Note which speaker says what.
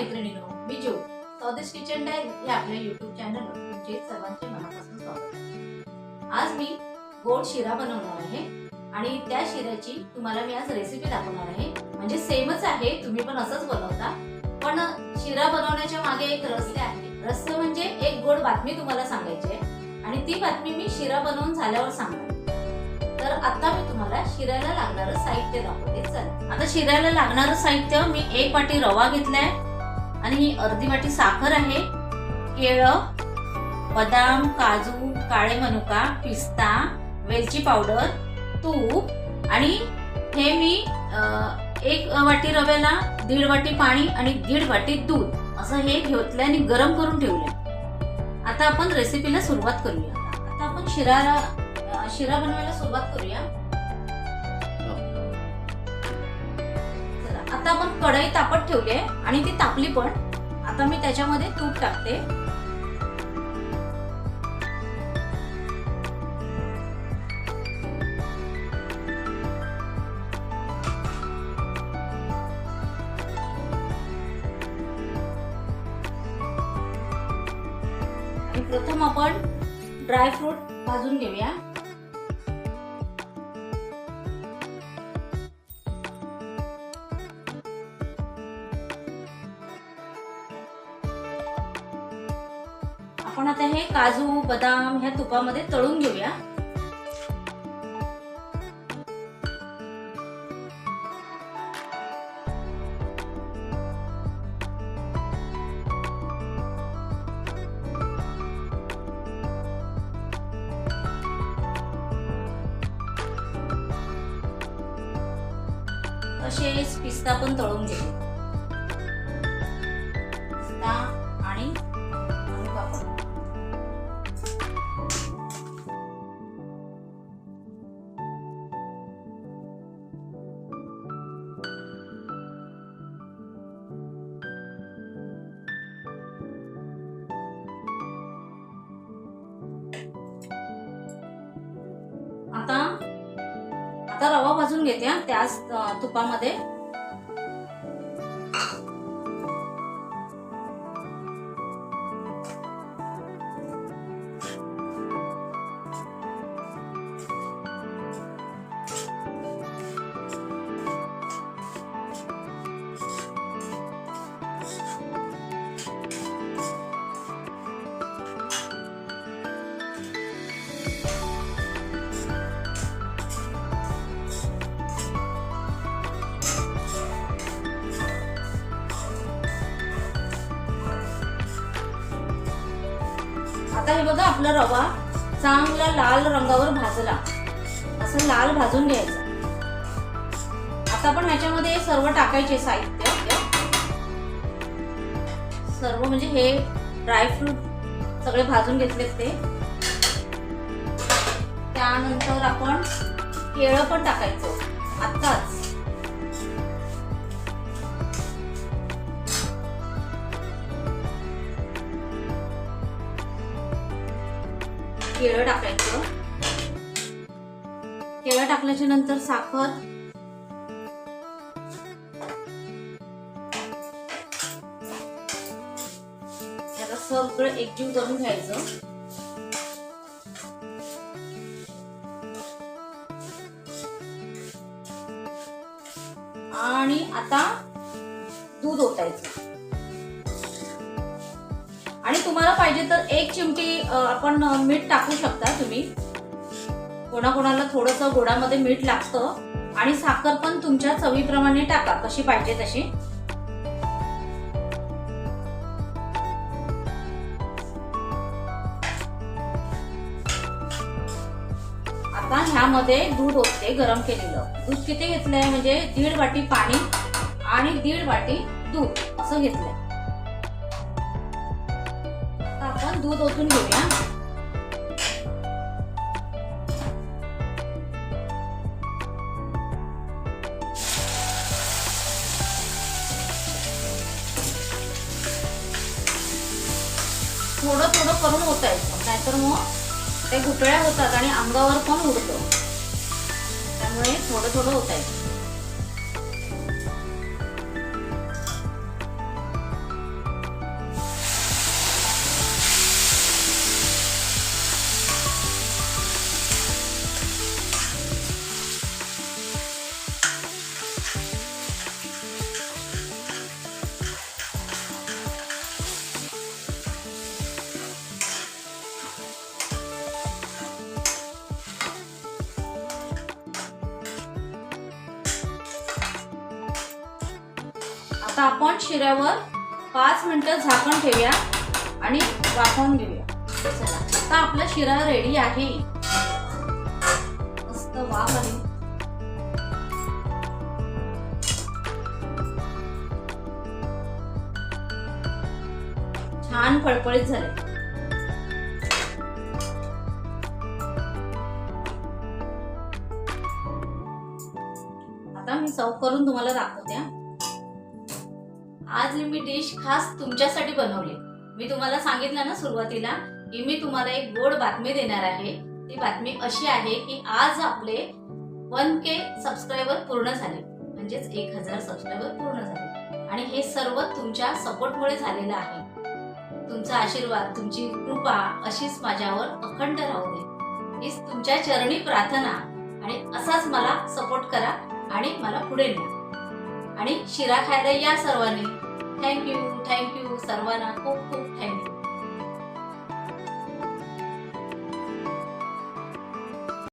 Speaker 1: मैत्रिणीनो मी जो स्वदेश kitchen diary या आपल्या युट्यूब चॅनलवर तुमचे सर्वांचे मनापासून स्वागत आज मी गोड शिरा बनवणार आहे आणि त्या शिऱ्याची तुम्हाला मी आज रेसिपी दाखवणार आहे. म्हणजे सेमच आहे तुम्ही पण असंच बनवता. पण शिरा बनवण्याच्या मागे एक रहस्य आहे. रहस्य म्हणजे एक गोड बातमी तुम्हाला सांगायची आहे. आणि ती बातमी मी शिरा बनवून झाल्यावर सांगणार तर आता मी तुम्हाला शिऱ्याला लागणारं साहित्य दाखवते. चल. आता शिऱ्याला लागणारं साहित्य मी एक वाटी रवा घेतलाय. आणि ही अर्धी वाटी साखर आहे. केळं बदाम काजू काळे मनुका पिस्ता वेलची पावडर तूप आणि हे मी एक वाटी रव्याला दीड वाटी पाणी आणि दीड वाटी दूध असं हे घेतलं आणि गरम करून ठेवलं आता आपण रेसिपीला सुरुवात करूया. आता आपण शिरा शिरा बनवायला सुरुवात करूया. आता आपण कढई तापत ठेवली आहे आणि ती तापली पण. आता मी त्याच्यामध्ये तूप टाकते. प्रथम आपण ड्रायफ्रूट भाजून घेऊया. आपण आता हे काजू बदाम ह्या तुपामध्ये तळून घेऊया. तसेच पिस्ता पण तळून घेऊ. आता रवा भाजून घेते त्याच तुपामध्ये. आता हे बघा आपला रवा चांगला लाल रंगावर भाजला. असं लाल भाजून घ्यायचं. आता आपण ह्याच्यामध्ये सर्व टाकायचे साहित्य. सर्व म्हणजे हे ड्रायफ्रूट सगळे भाजून घेतलेत ते. त्यानंतर आपण केळं पण टाकायचं. आत्ताच. केळं टाकायचं. केळं टाकल्याच्या नंतर साखर. त्याला सगळं एकजीव करून घ्यायचं. आणि आता दूध ओतायचं. आणि तुम्हाला पाहिजे तर एक चिमटी आपण मीठ टाकू शकता तुम्ही. कोणाकोणाला थोडस गोडामध्ये मीठ लागतं आणि साखर पण तुमच्या चवीप्रमाणे टाका कशी पाहिजे तशी. आता ह्यामध्ये दूध ओतते गरम केलेलं. दूध किती घेतलंय? म्हणजे दीड वाटी पाणी आणि दीड वाटी दूध असं घेतलंय. दूध ओतून घेऊया. थोडं थोडं करून ओतायचं. नाहीतर मग ते घुटळ्या होतात आणि अंगावर पण उडतो. त्यामुळे थोडं थोडं ओतायचं. आता आपण शिऱ्यावर पाच मिनिटं झाकण ठेवूया आणि वाफवून घेऊया. चला आता आपला शिरा रेडी आहे. मस्त वाफ आली. छान फळफळीत झाले. आता मी सर्व करून तुम्हाला दाखवते हा. आज मी डिश खास तुमच्यासाठी बनवली. मी तुम्हाला सांगितलं ना सुरुवातीला की मी तुम्हाला एक गोड बातमी देणार आहे. ती बातमी अशी आहे की आज आपले वन के सबस्क्रायबर पूर्ण झाले. म्हणजेच एक हजार सबस्क्रायबर पूर्ण झाले. आणि हे सर्व तुमच्या सपोर्टमुळे झालेलं आहे. तुमचा आशीर्वाद तुमची कृपा अशीच माझ्यावर अखंड राहू दे. हीच तुमच्या चरणी प्रार्थना. आणि असाच मला सपोर्ट करा आणि मला पुढे न्या आणि शिरा खायला या सर्वांनी. थँक्यू थँक्यू सर्वांना. खूप खूप